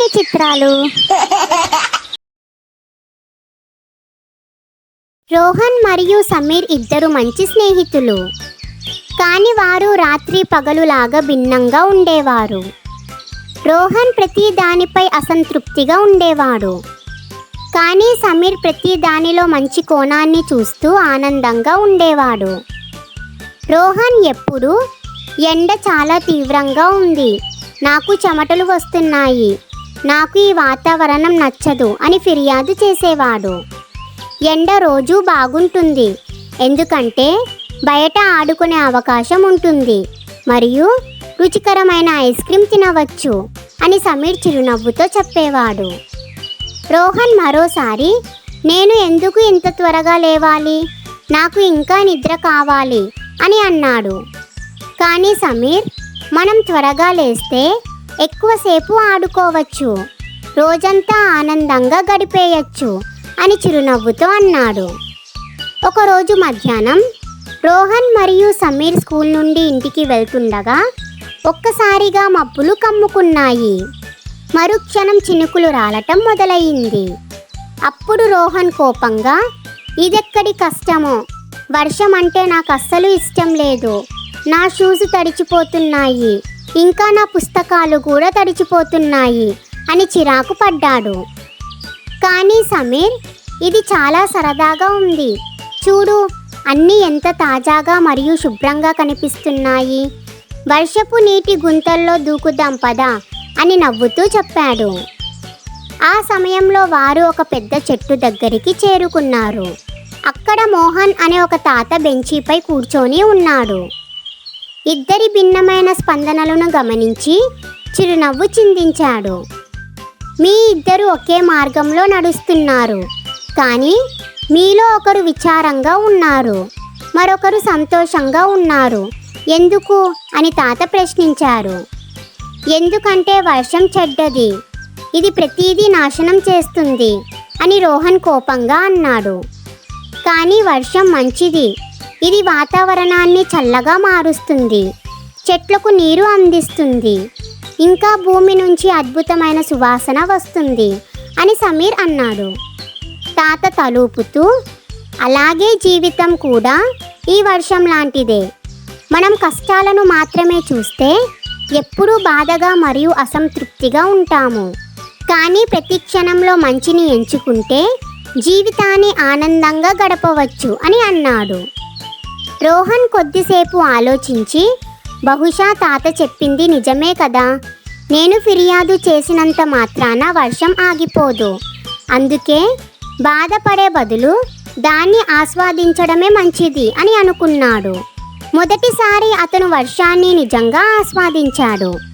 మరిన్ని చిత్రాలు? రోహన్ మరియు సమీర్ ఇద్దరు మంచి స్నేహితులు. కానీ వారు రాత్రి పగలులాగా భిన్నంగా ఉండేవారు. రోహన్ ప్రతి దానిపై అసంతృప్తిగా ఉండేవాడు. కానీ సమీర్ ప్రతి దానిలో మంచి కోణాన్ని చూస్తూ ఆనందంగా ఉండేవాడు. రోహన్ ఎప్పుడు ఎండ చాలా తీవ్రంగా ఉంది. నాకు చెమటలు వస్తున్నాయి. నాకు ఈ వాతావరణం నచ్చదు అని ఫిర్యాదు చేసేవాడు. ఎండ రోజు బాగుంటుంది. ఎందుకంటే బయట ఆడుకునే అవకాశం ఉంటుంది. మరియు రుచికరమైన ఐస్ క్రీమ్ తినవచ్చు అని సమీర్ చిరునవ్వుతో చెప్పేవాడు. రోహన్ మరోసారి నేను ఎందుకు ఇంత త్వరగా లేవాలి? నాకు ఇంకా నిద్ర కావాలి అని అన్నాడు. కానీ సమీర్ మనం త్వరగా లేస్తే ఎక్కువసేపు ఆడుకోవచ్చు. రోజంతా ఆనందంగా గడిపేయచ్చు అని చిరునవ్వుతో అన్నాడు. ఒకరోజు మధ్యాహ్నం రోహన్ మరియు సమీర్ స్కూల్ నుండి ఇంటికి వెళ్తుండగా ఒక్కసారిగా మబ్బులు కమ్ముకున్నాయి. మరుక్షణం చినుకులు రాలటం మొదలయ్యింది అప్పుడు రోహన్ కోపంగా ఇదెక్కడి కష్టమో? వర్షం అంటే నాకు అస్సలు ఇష్టం లేదు. నా షూస్ తడిచిపోతున్నాయి. ఇంకా నా పుస్తకాలు కూడా తడిచిపోతున్నాయి అని చిరాకు పడ్డాడు. కానీ సమీర్ ఇది చాలా సరదాగా ఉంది. చూడు అన్నీ ఎంత తాజాగా మరియు శుభ్రంగా కనిపిస్తున్నాయి. వర్షపు నీటి గుంతల్లో దూకుదాం పదా అని నవ్వుతూ చెప్పాడు. ఆ సమయంలో వారు ఒక పెద్ద చెట్టు దగ్గరికి చేరుకున్నారు. అక్కడ మోహన్ అనే ఒక తాత బెంచీపై కూర్చొని ఉన్నాడు. ఇద్దరి భిన్నమైన స్పందనలను గమనించి చిరునవ్వు చిందించాడు. మీ ఇద్దరు ఒకే మార్గంలో నడుస్తున్నారు. కానీ మీలో ఒకరు విచారంగా ఉన్నారు. మరొకరు సంతోషంగా ఉన్నారు. ఎందుకు? అని తాత ప్రశ్నించారు. ఎందుకంటే వర్షం చెడ్డది. ఇది ప్రతిదీ నాశనం చేస్తుంది అని రోహన్ కోపంగా అన్నాడు. కానీ వర్షం మంచిది. ఇది వాతావరణాన్ని చల్లగా మారుస్తుంది. చెట్లకు నీరు అందిస్తుంది. ఇంకా భూమి నుంచి అద్భుతమైన సువాసన వస్తుంది అని సమీర్ అన్నాడు. తాత తలూపుతూ అలాగే జీవితం కూడా ఈ వర్షం లాంటిదే. మనం కష్టాలను మాత్రమే చూస్తే ఎప్పుడూ బాధగా మరియు అసంతృప్తిగా ఉంటాము. కానీ ప్రతి క్షణంలో మంచిని ఎంచుకుంటే జీవితాన్ని ఆనందంగా గడపవచ్చు అని అన్నాడు. రోహన్ కొద్దిసేపు ఆలోచించి బహుశా తాత చెప్పింది నిజమే కదా. నేను ఫిర్యాదు చేసినంత మాత్రాన వర్షం ఆగిపోదు. అందుకే బాధపడే బదులు దాన్ని ఆస్వాదించడమే మంచిది అని అనుకున్నాడు. మొదటిసారి అతను వర్షాన్ని నిజంగా ఆస్వాదించాడు.